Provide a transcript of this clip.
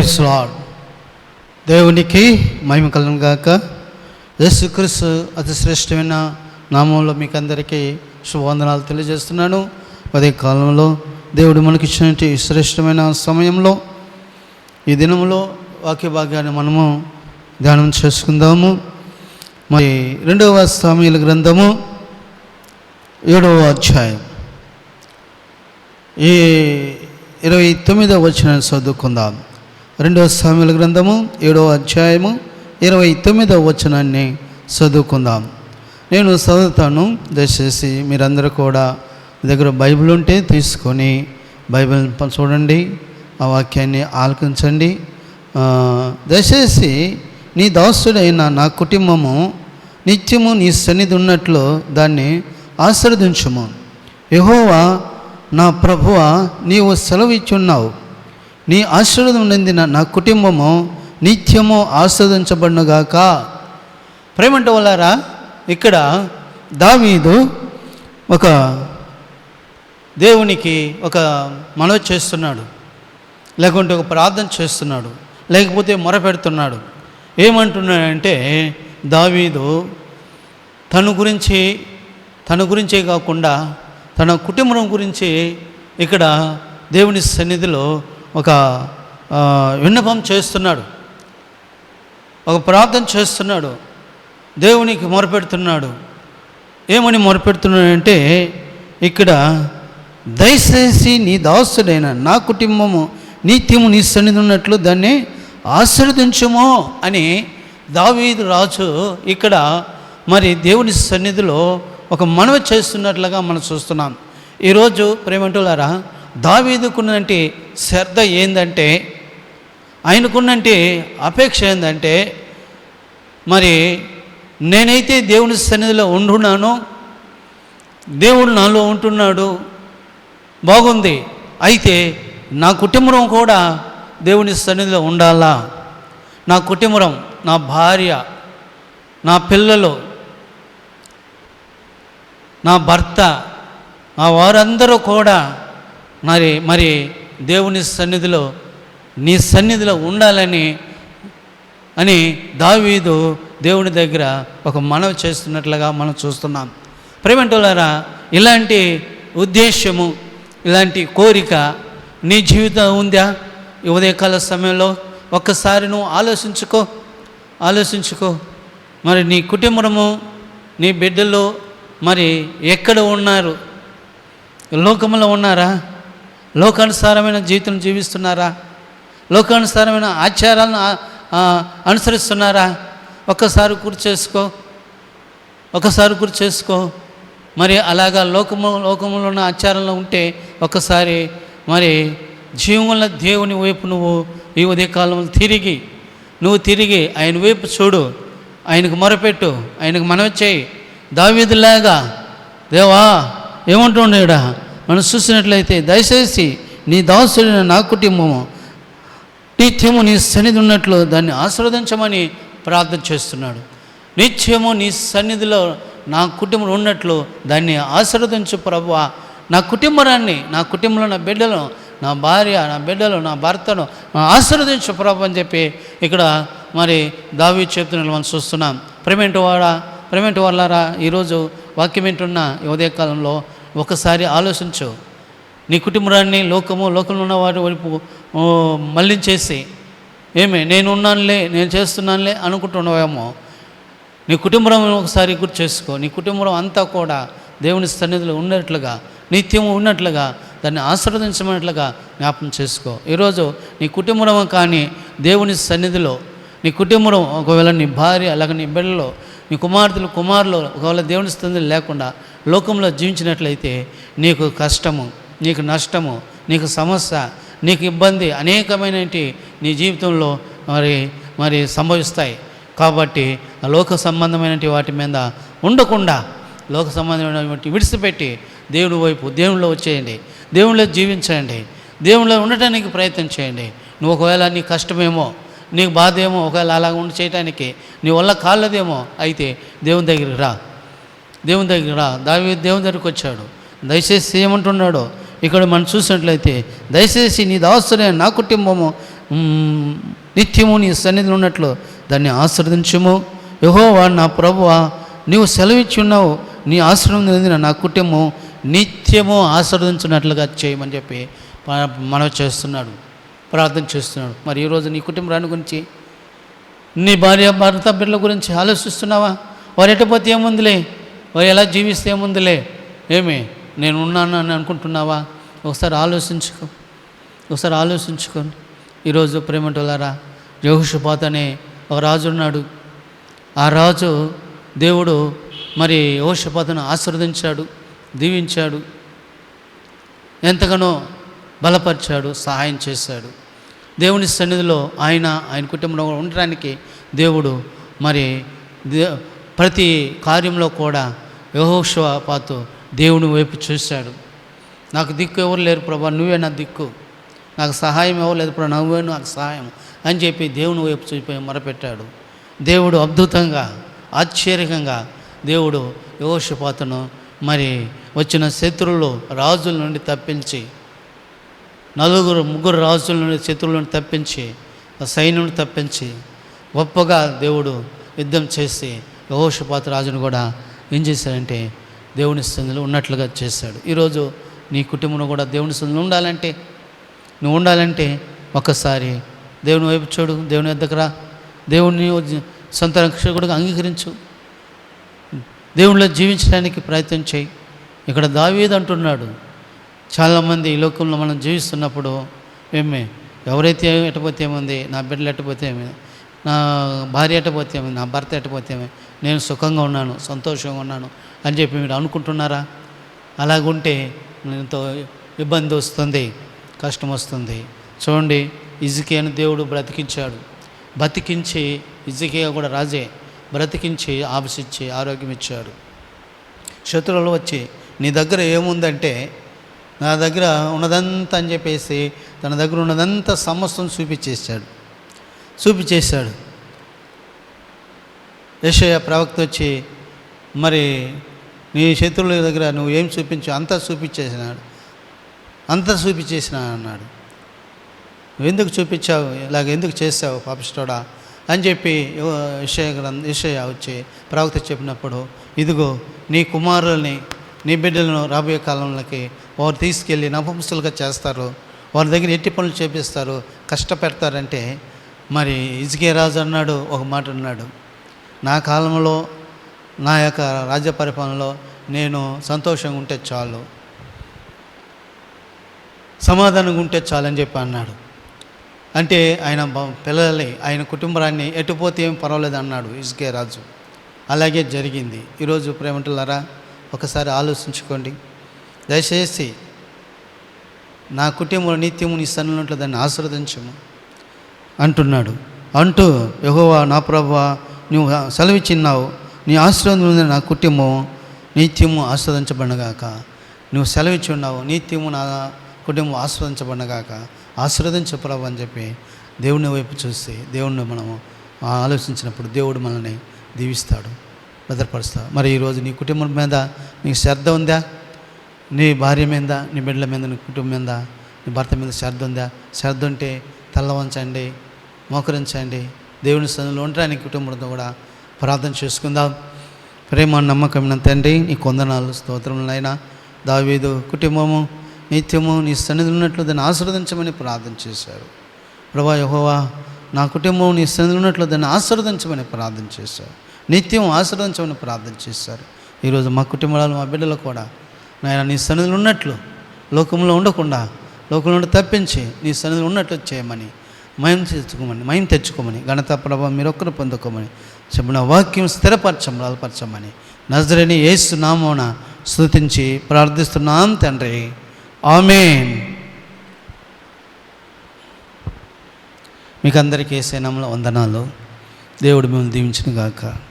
Praise lord దేవునికి మహిమ కలను గాక. యేసుక్రీస్తు అతి శ్రేష్టమైన నామంలో మీకు అందరికీ శుభవందనాలు తెలియజేస్తున్నాను. అదే కాలంలో దేవుడు మనకి ఇచ్చినటువంటి శ్రేష్టమైన సమయంలో ఈ దినంలో వాక్య భాగ్యాన్ని మనము ధ్యానం చేసుకుందాము. మరి రెండవ సామీల గ్రంథము ఏడవ అధ్యాయం. ఈ ఇరవై తొమ్మిదవ వచ్చిన చదువుకుందాం. రెండవ సామెల గ్రంథము ఏడవ అధ్యాయము ఇరవై తొమ్మిదవ వచనాన్ని చదువుకుందాం. నేను చదువుతాను దయచేసి మీరందరూ కూడా దగ్గర బైబిల్ ఉంటే తీసుకొని బైబిల్ చూడండి ఆ వాక్యాన్ని ఆలకించండి. దయచేసి నీ దాసుడైన నా కుటుంబము నిత్యము నీ సన్నిధి ఉన్నట్లు దాన్ని ఆశీర్వదించుము. యహోవా నా ప్రభువ నీవు సెలవిచ్చున్నావు. నీ ఆశీర్వాదం నిందిన నా కుటుంబము నిత్యము ఆస్వాదించబడినగాక. ప్రేమంట వల్లారా ఇక్కడ దావీదు ఒక దేవునికి ఒక మనవి చేస్తున్నాడు. లేకుంటే ఒక ప్రార్థన చేస్తున్నాడు. లేకపోతే మొరపెడుతున్నాడు. ఏమంటున్నాడంటే దావీదు తన గురించి తన గురించే కాకుండా తన కుటుంబం గురించి ఇక్కడ దేవుని సన్నిధిలో ఒక విన్నపం చేస్తున్నాడు. ఒక ప్రార్థన చేస్తున్నాడు. దేవునికి మొరపెడుతున్నాడు. ఏమని మొరపెడుతున్నాడంటే ఇక్కడ దయచేసి నీ దాసుడైన నా కుటుంబము నీత్యము నీ సన్నిధి ఉన్నట్లు దాన్ని ఆశీర్వదించుమో అని దావీదు రాజు ఇక్కడ మరి దేవుని సన్నిధిలో ఒక మనవి చేస్తున్నట్లుగా మనం చూస్తున్నాం. ఈరోజు ప్రేమంటులారా దావీదుకున్నటువంటి శ్రద్ధ ఏందంటే ఆయనకున్నంటే అపేక్ష ఏంటంటే మరి నేనైతే దేవుని సన్నిధిలో ఉంటున్నాను దేవుడు నాలో ఉంటున్నాడు బాగుంది. అయితే నా కుటుంబం కూడా దేవుని సన్నిధిలో ఉండాలా? నా కుటుంబం నా భార్య నా పిల్లలు నా భర్త ఆ వారందరూ కూడా మరి మరి దేవుని సన్నిధిలో నీ సన్నిధిలో ఉండాలని అని దావీదు దేవుని దగ్గర ఒక మనవి చేస్తున్నట్లుగా మనం చూస్తున్నాం. ప్రేమంటులారా ఇలాంటి ఉద్దేశము ఇలాంటి కోరిక నీ జీవితం ఉందా? ఉదయకాల సమయంలో ఒక్కసారి నువ్వు ఆలోచించుకో ఆలోచించుకో. మరి నీ కుటుంబము నీ బిడ్డలు మరి ఎక్కడ ఉన్నారు? లోకంలో ఉన్నారా? లోకానుసారమైన జీవితం జీవిస్తున్నారా? లోకానుసారమైన ఆచారాలను అనుసరిస్తున్నారా? ఒక్కసారి కూర్చేసుకో చేసుకో. ఒకసారి కూర్చేసుకో చేసుకో. మరి అలాగా లోకము లోకంలో ఉన్న ఆచారంలో ఉంటే ఒకసారి మరి జీవముల దేవుని వైపు నువ్వు ఈ ఉదయకాలంలో తిరిగి నువ్వు తిరిగి ఆయన వైపు చూడు. ఆయనకు మొరపెట్టు. ఆయనకు మనవి చేయి. దావీదిలాగా దేవా ఏమంటుండేడా మనం చూసినట్లయితే దయచేసి నీ దాసుడైన నా కుటుంబము నిత్యము నీ సన్నిధి ఉన్నట్లు దాన్ని ఆశీర్వదించమని ప్రార్థన చేస్తున్నాడు. నిత్యము నీ సన్నిధిలో నా కుటుంబం ఉన్నట్లు దాన్ని ఆశీర్వదించు ప్రభు నా కుటుంబరాన్ని నా కుటుంబంలో నా బిడ్డలను నా భార్య నా బిడ్డలు నా భర్తను ఆశీర్వదించు ప్రభు అని చెప్పి ఇక్కడ మరి దావి చెప్తున్నట్లు మనం చూస్తున్నాం. ప్రేమేంటి వాడా ప్రేమేంటి వాళ్ళారా ఈరోజు వాక్యం వింటున్న ఉదయకాలంలో ఒకసారి ఆలోచించు. నీ కుటుంబాన్ని లోకము లోకంలో ఉన్న వారి వైపు మళ్ళించేసి ఏమే నేను ఉన్నానులే నేను చేస్తున్నానులే అనుకుంటున్నావేమో నీ కుటుంబం ఒకసారి గుర్తు చేసుకో. నీ కుటుంబం అంతా కూడా దేవుని సన్నిధిలో ఉన్నట్లుగా నిత్యం ఉన్నట్లుగా దాన్ని ఆశీర్వదించమన్నట్లుగా జ్ఞాపకం చేసుకో. ఈరోజు నీ కుటుంబం కానీ దేవుని సన్నిధిలో నీ కుటుంబం ఒకవేళ నీ భార్య అలాగే నీ బిడ్డలో నీ కుమార్తెలు కుమారులు ఒకవేళ దేవుని సన్నిధి లేకుండా లోకంలో జీవించినట్లయితే నీకు కష్టము నీకు నష్టము నీకు సమస్య నీకు ఇబ్బంది అనేకమైనటి నీ జీవితంలో మరి మరి సంభవిస్తాయి. కాబట్టి లోక సంబంధమైన వాటి మీద ఉండకుండా లోక సంబంధమైనటువంటి విడిచిపెట్టి దేవుడి వైపు దేవునిలో వచ్చేయండి. దేవుళ్ళో జీవించండి. దేవుళ్ళో ఉండటానికి ప్రయత్నం చేయండి. నువ్వు ఒకవేళ నీ కష్టమేమో నీకు బాధ ఏమో ఒకవేళ అలా ఉండి చేయటానికి నీ వల్ల కాళ్ళదేమో అయితే దేవుని దగ్గరికి రా. దేవుని దగ్గర దావి దేవుని దగ్గరికి వచ్చాడు. దయచేసి ఏమంటున్నాడో ఇక్కడ మనం చూసినట్లయితే దయచేసి నీ దాసులే నా కుటుంబము నిత్యము నీ సన్నిధిలో ఉన్నట్లు దాన్ని ఆశ్రదించము యహోవా నా ప్రభువా నీవు సెలవిచ్చి ఉన్నావు నీ ఆశ్రమం నిందిన నా కుటుంబం నిత్యము ఆశ్రదించినట్లుగా చేయమని చెప్పి మనవి చేస్తున్నాడు ప్రార్థన చేస్తున్నాడు. మరి ఈరోజు నీ కుటుంబాన్ని గురించి నీ భార్య భర్త బిడ్డల గురించి ఆలోచిస్తున్నావా? వారు ఎటుపోతే ఏముందిలే? మరి ఎలా జీవిస్తే ఏముందిలే? ఏమి? నేను ఉన్నాను అని అనుకుంటున్నావా? ఒకసారి ఆలోచించుకో. ఒకసారి ఆలోచించుకోండి ఈరోజు ప్రేమటోలారా యహోషపాత్ అనే ఒక రాజు ఉన్నాడు. ఆ రాజు దేవుడు మరి యహోషపాతను ఆశీర్వదించాడు దీవించాడు. ఎంతగానో బలపరిచాడు సహాయం చేశాడు. దేవుని సన్నిధిలో ఆయన ఆయన కుటుంబంలో ఉండడానికి దేవుడు మరి దే ప్రతి కార్యంలో కూడా యహోషపాతు దేవుని వైపు చూశాడు. నాకు దిక్కు ఎవరు లేరు ప్రభా నువ్వే నా దిక్కు. నాకు సహాయం ఎవరు లేదు ప్రభా నువ్వే నాకు సహాయం అని చెప్పి దేవుని వైపు చూపి మొరపెట్టాడు. దేవుడు అద్భుతంగా ఆశ్చర్యకంగా దేవుడు యోషపాతను మరి వచ్చిన శత్రువులు రాజుల నుండి తప్పించి నలుగురు ముగ్గురు రాజుల నుండి శత్రువుల నుండి తప్పించి సైన్యుని తప్పించి గొప్పగా దేవుడు యుద్ధం చేసి యహోషపాత రాజును కూడా ఏం చేశాడంటే దేవుని స్థితిలో ఉన్నట్లుగా చేశాడు. ఈరోజు నీ కుటుంబంలో కూడా దేవుని స్థితిలో ఉండాలంటే నువ్వు ఉండాలంటే ఒక్కసారి దేవుని వైపు చూడు దేవుని ఎద్దకరా రా. దేవుని సొంత రక్షకుడిగా అంగీకరించు. దేవునిలో జీవించడానికి ప్రయత్నం చేయి. ఇక్కడ దావీద్ అంటున్నాడు చాలామంది ఈ లోకంలో మనం జీవిస్తున్నప్పుడు మేమే ఎవరైతే ఎట్టపోతే ఏముంది నా బిడ్డలు ఎట్టపోతే ఏమి నా భార్య ఎట్టపోతే ఏమి నా భర్త ఎట్టపోతే ఏమి నేను సుఖంగా ఉన్నాను సంతోషంగా ఉన్నాను అని చెప్పి మీరు అనుకుంటున్నారా? అలాగుంటే ఎంతో ఇబ్బంది వస్తుంది కష్టం వస్తుంది. చూడండి ఇజికేను దేవుడు బ్రతికించాడు. బతికించి ఇజికే కూడా రాజే బ్రతికించి ఆపసిచ్చి ఆరోగ్యం ఇచ్చాడు. శత్రువులు వచ్చి నీ దగ్గర ఏముందంటే నా దగ్గర ఉన్నదంతా అని చెప్పేసి తన దగ్గర ఉన్నదంతా సమస్తం చూపించేశాడు. చూపించేశాడు. యశయ ప్రవక్త వచ్చి మరి నీ శత్రువుల దగ్గర నువ్వు ఏం చూపించు అంతా చూపించేసినాడు. అంతా చూపించేసిన అన్నాడు. ఎందుకు చూపించావు? ఇలాగ ఎందుకు చేసావు పాపిస్టోడా అని చెప్పి విషయ గ్రంథ విషయ వచ్చి ప్రవక్త చెప్పినప్పుడు ఇదిగో నీ కుమారుల్ని నీ బిడ్డలను రాబోయే కాలంలోకి వారు తీసుకెళ్ళి నపంసులుగా చేస్తారు. వారి దగ్గర ఎట్టి పనులు చేపిస్తారు. కష్టపెడతారంటే మరి ఇజ్గే రాజు అన్నాడు ఒక మాట అన్నాడు. నా కాలంలో నా యొక్క రాజ్య పరిపాలనలో నేను సంతోషంగా ఉంటే చాలు. సమాధానంగా ఉంటే చాలని చెప్పి అన్నాడు. అంటే ఆయన పిల్లల్ని ఆయన కుటుంబాన్ని ఎటుపోతే ఏం పర్వాలేదు అన్నాడు ఇసుకే రాజు. అలాగే జరిగింది. ఈరోజు ప్రేమంటులారా ఒకసారి ఆలోచించుకోండి. దయచేసి నా కుటుంబంలో నిత్యము నీ సన్నిలో దాన్ని ఆశీర్వదించము అంటున్నాడు. అంటూ యహోవా నా ప్రభువా నువ్వు సెలవిచ్చిన్నావు నీ ఆశీర్వాదం ఉంది నా కుటుంబం నిత్యము ఆస్వాదించబడినగాక నువ్వు సెలవిచ్చి ఉన్నావు నిత్యము నా కుటుంబం ఆస్వాదించబడినగాక ఆశీర్వదించు ప్రభు అని చెప్పి దేవుని వైపు చూస్తే దేవుణ్ణి మనము ఆలోచించినప్పుడు దేవుడు మనల్ని దీవిస్తాడు భద్రపరుస్తాడు. మరి ఈరోజు నీ కుటుంబం మీద నీకు శ్రద్ధ ఉందా? నీ భార్య మీద నీ బిడ్డల మీద నీ కుటుంబం మీద నీ భర్త మీద శ్రద్ధ ఉందా? శ్రద్ధ ఉంటే తల్ల వంచండి మోకరించండి దేవుని సన్నిధిలో ఉండడానికి కుటుంబంతో కూడా ప్రార్థన చేసుకుందాం. ప్రేమ నమ్మకమైన తండ్రి నీ కొందనాలు స్తోత్రములైనా దావీదు కుటుంబము నిత్యము నీ సన్నిధిలో ఉన్నట్లు దాన్ని ఆశీర్వదించమని ప్రార్థన చేశారు. ప్రభా యహోవా నా కుటుంబం నీ సన్నిధిలో ఉన్నట్లు దాన్ని ఆశీర్వదించమని ప్రార్థన చేశారు. నిత్యం ఆశీర్వదించమని ప్రార్థన చేశారు. ఈరోజు మా కుటుంబాలు మా బిడ్డలు కూడా నాయన నీ సన్నిధిలో ఉన్నట్లు లోకంలో ఉండకుండా లోకంలో నుండి తప్పించి నీ సన్నిధిలో ఉన్నట్లు చేయమని మయం తెచ్చుకోమని మయం తెచ్చుకోమని ఘనత ప్రభావం మీరు ఒక్కరు పొందుకోమని చెప్పిన వాక్యం స్థిరపరచం బలపరచమని నజరని యేసు స్థుతించి స్తుతించి ప్రార్థిస్తున్నాం తండ్రి. ఆమెన్. మీకు అందరికీ ఏసే వందనాలు. దేవుడు మిమ్మల్ని దీవించిన గాక